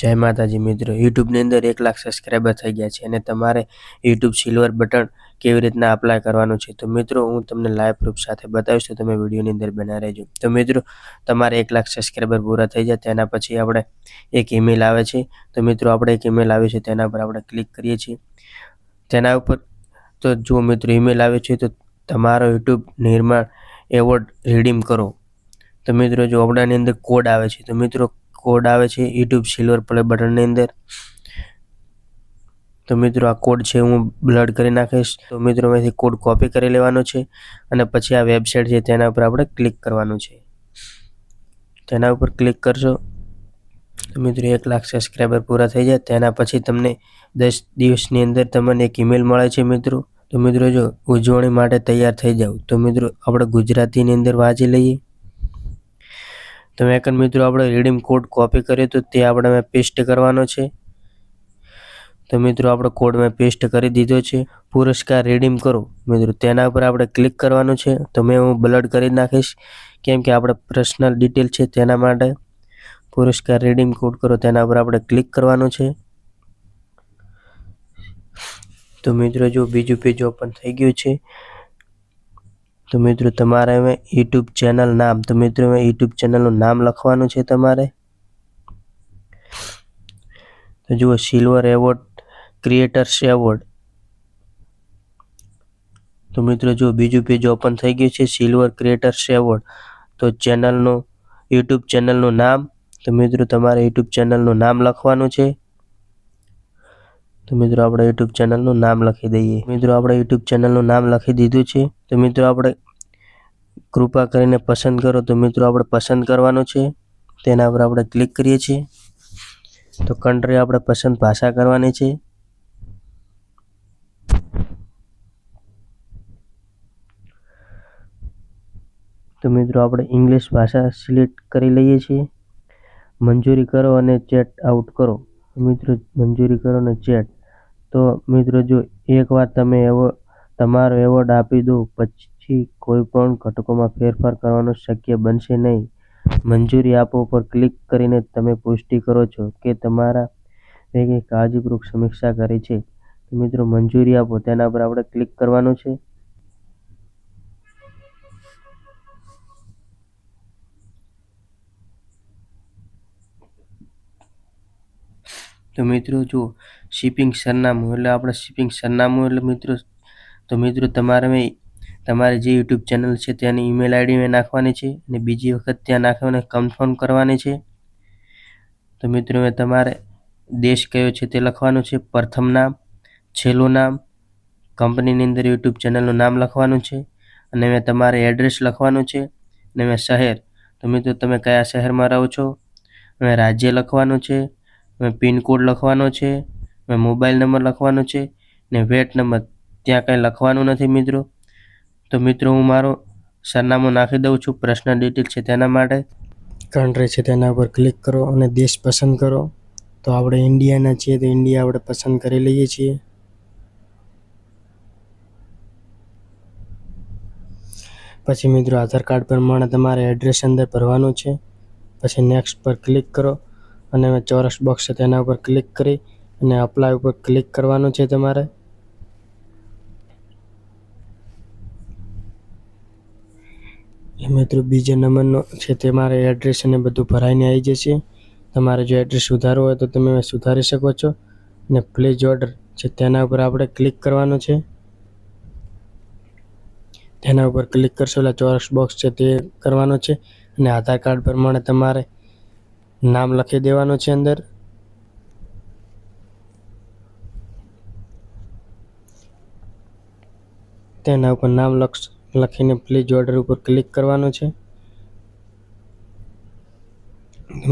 જય માતાજી મિત્રો. યુટ્યુબની અંદર એક લાખ સબસ્ક્રાઈબર થઈ ગયા છે અને તમારે યુટ્યુબ સિલ્વર બટન કેવી રીતના અપ્લાય કરવાનું છે? તો મિત્રો, હું તમને લાઈવ પ્રૂફ સાથે બતાવીશ, તો તમે વિડીયોની અંદર બના રહેજો. તો મિત્રો, તમારે એક લાખ સબસ્ક્રાઈબર પૂરા થઈ જાય, તેના પછી આપણે એક ઈમેલ આવે છે. તો મિત્રો, આપણે એક ઈમેલ આવે છે, તેના પર આપણે ક્લિક કરીએ છીએ. તેના ઉપર તો જો મિત્રો ઈમેલ આવે છે, તો તમારો યુટ્યુબ નિર્માણ એવોર્ડ રિડીમ કરો. તો મિત્રો, જો આપણાની અંદર કોડ આવે છે, તો મિત્રો કોડ આવે છે યુટ્યુબ સિલ્વર પ્લે બટનની અંદર. તો મિત્રો આ કોડ છે હું બ્લડ કરી નાખીશ. તો મિત્રો અહીંથી કોડ કોપી કરી લેવાનો છે અને પછી આ વેબસાઇટ છે તેના ઉપર આપણે ક્લિક કરવાનું છે. તેના ઉપર ક્લિક કરશો તો મિત્રો એક લાખ સબસ્ક્રાઈબર પૂરા થઈ જાય. તેના પછી તમને દસ દિવસની અંદર તમને એક ઈમેલ મળે છે મિત્રો. તો મિત્રો જો ઉજવણી માટે તૈયાર થઈ જાઓ તો મિત્રો આપણે ગુજરાતીની અંદર વાંચી લઈએ. તો મેં મિત્રો આપણે રીડીમ કોડ કોપી કર્યો તો તે આપણે મેં પેસ્ટ કરવાનો છે. તો મિત્રો આપણો કોડ મેં પેસ્ટ કરી દીધો છે. પુરસ્કાર રીડીમ કરો. મિત્રો, તેના ઉપર આપણે ક્લિક કરવાનું છે. તો મેં હું બ્લડ કરી નાખીશ. કેમ કે આપણે પર્સનલ ડિટેલ છે તેના માટે. પુરસ્કાર રીડીમ કોડ કરો, તેના ઉપર આપણે ક્લિક કરવાનું છે. તો મિત્રો, જો બીજું પેજ ઓપન થઈ ગયું છે. તો મિત્રો, તમારે હવે યુટ્યુબ ચેનલ નામ, તો મિત્રો, હવે યુટ્યુબ ચેનલનું નામ લખવાનું છે તમારે. તો જુઓ સિલ્વર એવોર્ડ ક્રિએટર્સ એવોર્ડ તો મિત્રો જો બીજું પેજ ઓપન થઈ ગયું છે સિલ્વર ક્રિએટર્સ એવોર્ડ તો ચેનલનું યુટ્યુબ ચેનલનું નામ, તો મિત્રો, તમારે યુટ્યુબ ચેનલનું નામ લખવાનું છે. તો મિત્રો આપણે યુટ્યુબ ચેનલનું નામ લખી દઈએ. મિત્રો આપણે યુટ્યુબ ચેનલનું નામ લખી દીધું છે. તો મિત્રો આપણે કૃપા કરીને પસંદ કરો તો મિત્રો આપણે પસંદ કરવાનું છે. તેના પર આપણે ક્લિક કરીએ છીએ. તો કન્ટ્રી આપણે પસંદ ભાષા કરવાની છે. તો મિત્રો આપણે ઇંગ્લિશ ભાષા સિલેક્ટ કરી લઈએ છીએ. મંજૂરી કરો અને ચેટ આઉટ કરો. મિત્રો મંજૂરી કરો અને ચેટ તો મિત્રો, જો એકવાર તમે એવો, તમારો એવોર્ડ આપી દો પછી કોઈ પણ ઘટકોમાં ફેરફાર કરવાનું શક્ય બનશે નહીં. મંજૂરી આપો પર ક્લિક કરીને તમે પુષ્ટિ કરો છો કે તમારા કાળજીપૂર્વક સમીક્ષા કરી છે. મિત્રો, મંજૂરી આપો, તેના પર આપણે ક્લિક કરવાનું છે. તો મિત્રો જો શિપિંગ સરનામું એટલે આપણે શિપિંગ સરનામું એટલે મિત્રો, તો મિત્રો તમારે તમારે જે યુટ્યુબ ચેનલ છે તેની ઈમેલ આઈડી મેં નાખવાની છે અને બીજી વખત ત્યાં નાખવાને કન્ફર્મ કરવાની છે. તો મિત્રો મેં તમારે દેશ કયો છે તે લખવાનું છે, પ્રથમ નામ, છેલ્લું નામ, કંપનીની અંદર યુટ્યુબ ચેનલનું નામ લખવાનું છે અને મેં તમારે એડ્રેસ લખવાનું છે અને મેં શહેર, તો મિત્રો તમે કયા શહેરમાં રહો છો? અને રાજ્ય લખવાનું છે પિનકોડ લખવાનો છે મોબાઈલ નંબર લખવાનો છે ને વેટ નંબર ત્યાં કંઈ લખવાનું નથી મિત્રો. તો મિત્રો હું મારો સરનામું નાખી દઉં છું પ્રશ્ન ડિટેલ છે તેના માટે. કન્ટ્રી છે તેના ઉપર ક્લિક કરો અને દેશ પસંદ કરો. તો આપણે ઇન્ડિયાના છીએ તો ઇન્ડિયા આપણે પસંદ કરી લઈએ છીએ. પછી મિત્રો આધાર કાર્ડ પ્રમાણે તમારે એડ્રેસ અંદર ભરવાનું છે. પછી નેક્સ્ટ પર ક્લિક કરો. અને ચોરસ બોક્સ છે તેના ઉપર ક્લિક કરી અને અપ્લાય ઉપર ક્લિક કરવાનું છે તમારે. મિત્રો બીજા નંબરનો છે તે મારે એડ્રેસ અને બધું ભરાઈને આવી જશે. તમારે જો એડ્રેસ સુધારવું હોય તો તમે સુધારી શકો છો. અને પ્લીઝ ઓર્ડર છે તેના ઉપર આપણે ક્લિક કરવાનું છે. તેના ઉપર ક્લિક કરશો એટલે ચોરસ બોક્સ છે તે કરવાનો છે. અને આધાર કાર્ડ પ્રમાણે તમારે નામ લખી દેવાનું છે અંદર. તેના ઉપર નામ લખીને પ્લીઝ ઓર્ડર ઉપર ક્લિક કરવાનું છે.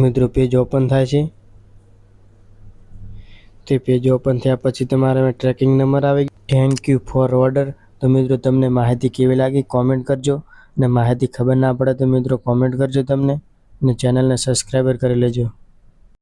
મિત્રો પેજ ઓપન થાય છે. તે પેજ ઓપન થયા પછી તમારે ટ્રેકિંગ નંબર આવે થેન્ક યુ ફોર ઓર્ડર તો મિત્રો, તમને માહિતી કેવી લાગી? કોમેન્ટ કરજો. અને માહિતી ખબર ના પડે તો મિત્રો કોમેન્ટ કરજો તમને. અને ચેનલને સબસ્ક્રાઈબર કરી લેજો.